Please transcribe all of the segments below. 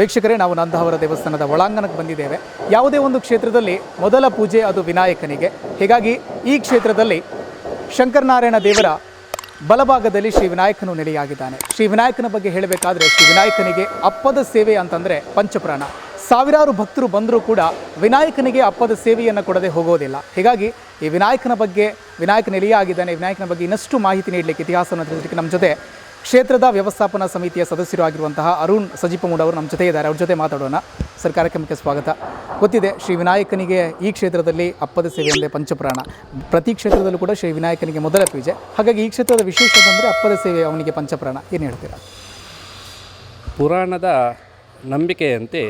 ವೀಕ್ಷಕರೇ, ನಾವು ನಂದಾವರ ದೇವಸ್ಥಾನದ ಒಳಾಂಗಣಕ್ಕೆ ಬಂದಿದ್ದೇವೆ. ಯಾವುದೇ ಒಂದು ಕ್ಷೇತ್ರದಲ್ಲಿ ಮೊದಲ ಪೂಜೆ ಅದು ವಿನಾಯಕನಿಗೆ. ಹೀಗಾಗಿ ಈ ಕ್ಷೇತ್ರದಲ್ಲಿ ಶಂಕರನಾರಾಯಣ ದೇವರ ಬಲಭಾಗದಲ್ಲಿ ಶ್ರೀ ವಿನಾಯಕನು ನೆಲೆಯಾಗಿದ್ದಾನೆ. ಶ್ರೀ ವಿನಾಯಕನ ಬಗ್ಗೆ ಹೇಳಬೇಕಾದ್ರೆ ಶ್ರೀ ವಿನಾಯಕನಿಗೆ ಅಪ್ಪದ ಸೇವೆ ಅಂತಂದರೆ ಪಂಚಪ್ರಾಣ. ಸಾವಿರಾರು ಭಕ್ತರು ಬಂದರೂ ಕೂಡ ವಿನಾಯಕನಿಗೆ ಅಪ್ಪದ ಸೇವೆಯನ್ನು ಕೊಡದೆ ಹೋಗೋದಿಲ್ಲ. ಹೀಗಾಗಿ ಈ ವಿನಾಯಕನ ಬಗ್ಗೆ, ವಿನಾಯಕ ನೆಲೆಯಾಗಿದ್ದಾನೆ, ವಿನಾಯಕನ ಬಗ್ಗೆ ಇನ್ನಷ್ಟು ಮಾಹಿತಿ ನೀಡಲಿಕ್ಕೆ ಇತಿಹಾಸವನ್ನು ತಿಳಿಸಲಿಕ್ಕೆ ನಮ್ಮ ಜೊತೆ ಕ್ಷೇತ್ರದ ವ್ಯವಸ್ಥಾಪನಾ ಸಮಿತಿಯ ಸದಸ್ಯರು ಆಗಿರುವಂತಹ ಅರುಣ್ ಸಜಿಪಮೂಡ್ ಅವರು ನಮ್ಮ ಜೊತೆ ಇದ್ದಾರೆ ಅವ್ರ ಜೊತೆ ಮಾತಾಡೋಣ. ಸರ್, ಕಾರ್ಯಕ್ರಮಕ್ಕೆ ಸ್ವಾಗತ. ಗೊತ್ತಿದೆ, ಶ್ರೀ ವಿನಾಯಕನಿಗೆ ಈ ಕ್ಷೇತ್ರದಲ್ಲಿ ಅಪ್ಪದ ಸೇವೆ ಅಂದರೆ ಪಂಚಪ್ರಾಣ. ಪ್ರತಿ ಕ್ಷೇತ್ರದಲ್ಲೂ ಕೂಡ ಶ್ರೀ ವಿನಾಯಕನಿಗೆ ಮೊದಲ ಪೂಜೆ. ಹಾಗಾಗಿ ಈ ಕ್ಷೇತ್ರದ ವಿಶೇಷತೆ ಅಂದರೆ ಅಪ್ಪದ ಸೇವೆ ಅವನಿಗೆ ಪಂಚಪ್ರಾಣ. ಏನು ಹೇಳ್ತೀರಾ? ಪುರಾಣದ ನಂಬಿಕೆಯಂತೆ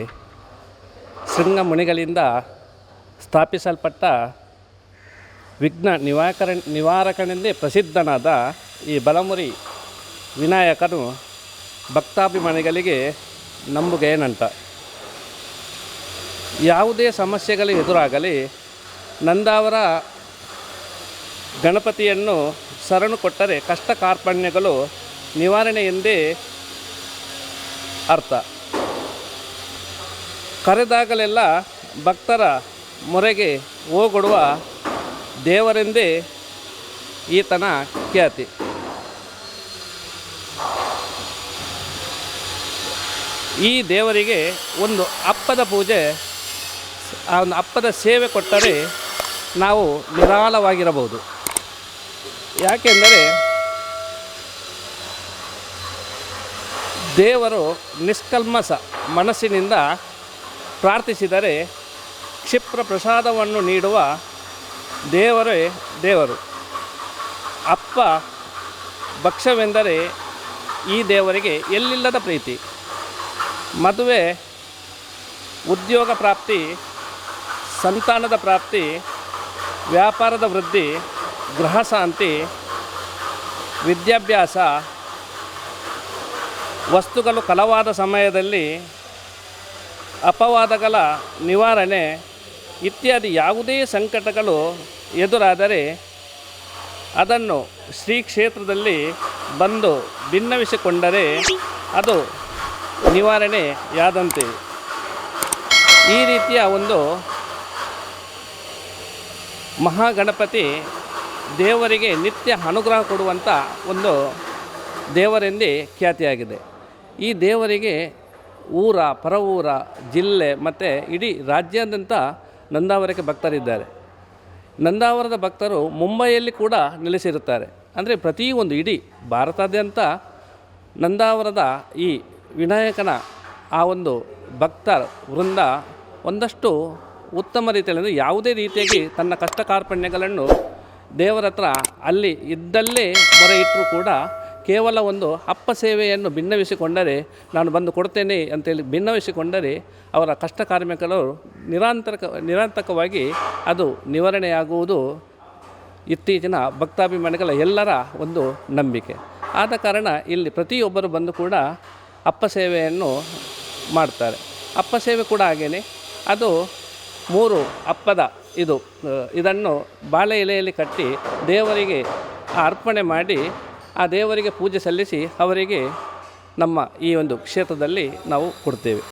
ಶೃಂಗ ಮುನಿಗಳಿಂದ ಸ್ಥಾಪಿಸಲ್ಪಟ್ಟ ವಿಘ್ನ ನಿವಾಕರ ನಿವಾರಕನೆಂದೇ ಪ್ರಸಿದ್ಧನಾದ ಈ ಬಲಮುರಿ ವಿನಾಯಕನು ಭಕ್ತಾಭಿಮಾನಿಗಳಿಗೆ ನಂಬುಗೇನಂತ ಯಾವುದೇ ಸಮಸ್ಯೆಗಳು ಎದುರಾಗಲಿ ನಂದಾವರ ಗಣಪತಿಯನ್ನು ಶರಣು ಕೊಟ್ಟರೆ ಕಷ್ಟ ಕಾರ್ಪಣ್ಯಗಳು ನಿವಾರಣೆ ಎಂದೇ ಅರ್ಥ. ಕರೆದಾಗಲೆಲ್ಲ ಭಕ್ತರ ಮೊರೆಗೆ ಹೋಗೊಡುವ ದೇವರೆಂದೇ ಈತನ ಖ್ಯಾತಿ. ಈ ದೇವರಿಗೆ ಒಂದು ಅಪ್ಪದ ಪೂಜೆ, ಆ ಒಂದು ಅಪ್ಪದ ಸೇವೆ ಕೊಟ್ಟರೆ ನಾವು ನಿರಾಳವಾಗಿರಬಹುದು. ಯಾಕೆಂದರೆ ದೇವರು ನಿಷ್ಕಲ್ಮಸ ಮನಸ್ಸಿನಿಂದ ಪ್ರಾರ್ಥಿಸಿದರೆ ಕ್ಷಿಪ್ರ ಪ್ರಸಾದವನ್ನು ನೀಡುವ ದೇವರೇ ದೇವರು. ಅಪ್ಪ ಭಕ್ಷ್ಯವೆಂದರೆ ಈ ದೇವರಿಗೆ ಎಲ್ಲಿಲ್ಲದ ಪ್ರೀತಿ. ಮದುವೆ, ಉದ್ಯೋಗ ಪ್ರಾಪ್ತಿ, ಸಂತಾನದ ಪ್ರಾಪ್ತಿ, ವ್ಯಾಪಾರದ ವೃದ್ಧಿ, ಗೃಹ ಶಾಂತಿ, ವಿದ್ಯಾಭ್ಯಾಸ, ವಸ್ತುಗಳು ಕಲವಾದ ಸಮಯದಲ್ಲಿ, ಅಪವಾದಗಳ ನಿವಾರಣೆ ಇತ್ಯಾದಿ ಯಾವುದೇ ಸಂಕಟಗಳು ಎದುರಾದರೆ ಅದನ್ನು ಶ್ರೀ ಕ್ಷೇತ್ರದಲ್ಲಿ ಬಂದು ಭಿನ್ನವಿಸಿಕೊಂಡರೆ ಅದು ನಿವಾರಣೆಯಾದಂತೆ ಈ ರೀತಿಯ ಒಂದು ಮಹಾಗಣಪತಿ ದೇವರಿಗೆ ನಿತ್ಯ ಅನುಗ್ರಹ ಕೊಡುವಂಥ ಒಂದು ದೇವರೆಂದೇ ಖ್ಯಾತಿಯಾಗಿದೆ. ಈ ದೇವರಿಗೆ ಊರ ಪರವೂರ ಜಿಲ್ಲೆ ಮತ್ತು ಇಡೀ ರಾಜ್ಯಾದ್ಯಂತ ನಂದಾವರಕ್ಕೆ ಭಕ್ತರಿದ್ದಾರೆ. ನಂದಾವರದ ಭಕ್ತರು ಮುಂಬೈಯಲ್ಲಿ ಕೂಡ ನೆಲೆಸಿರುತ್ತಾರೆ. ಅಂದರೆ ಪ್ರತಿಯೊಂದು ಇಡೀ ಭಾರತಾದ್ಯಂತ ನಂದಾವರದ ಈ ವಿನಾಯಕನ ಆ ಒಂದು ಭಕ್ತ ವೃಂದ ಒಂದಷ್ಟು ಉತ್ತಮ ರೀತಿಯಲ್ಲಿ ಅಂದರೆ ಯಾವುದೇ ರೀತಿಯಾಗಿ ತನ್ನ ಕಷ್ಟ ಕಾರ್ಪಣ್ಯಗಳನ್ನು ದೇವರ ಹತ್ರ ಅಲ್ಲಿ ಇದ್ದಲ್ಲೇ ಮೊರೆ ಇಟ್ಟರೂ ಕೂಡ ಕೇವಲ ಒಂದು ಅಪ್ಪ ಸೇವೆಯನ್ನು ಭಿನ್ನವಿಸಿಕೊಂಡರೆ ನಾನು ಬಂದು ಕೊಡ್ತೇನೆ ಅಂತೇಳಿ ಭಿನ್ನವಿಸಿಕೊಂಡರೆ ಅವರ ಕಷ್ಟ ಕಾರ್ಮಿಕರು ನಿರಂತರ ನಿರಾಂತಕವಾಗಿ ಅದು ನಿವಾರಣೆಯಾಗುವುದು ಇತ್ತೀಚಿನ ಭಕ್ತಾಭಿಮಾನಿಗಳ ಎಲ್ಲರ ಒಂದು ನಂಬಿಕೆ. ಆದ ಕಾರಣ ಇಲ್ಲಿ ಪ್ರತಿಯೊಬ್ಬರು ಬಂದು ಕೂಡ ಅಪ್ಪ ಸೇವೆಯನ್ನು ಮಾಡ್ತಾರೆ. ಅಪ್ಪ ಸೇವೆ ಕೂಡ ಹಾಗೇನೆ. ಅದು ಮೂರು ಅಪ್ಪದ ಇದು, ಇದನ್ನು ಬಾಳೆ ಎಲೆಯಲ್ಲಿ ಕಟ್ಟಿ ದೇವರಿಗೆ ಅರ್ಪಣೆ ಮಾಡಿ ಆ ದೇವರಿಗೆ ಪೂಜೆ ಸಲ್ಲಿಸಿ ಅವರಿಗೆ ನಮ್ಮ ಈ ಒಂದು ಕ್ಷೇತ್ರದಲ್ಲಿ ನಾವು ಕೊಡ್ತೇವೆ.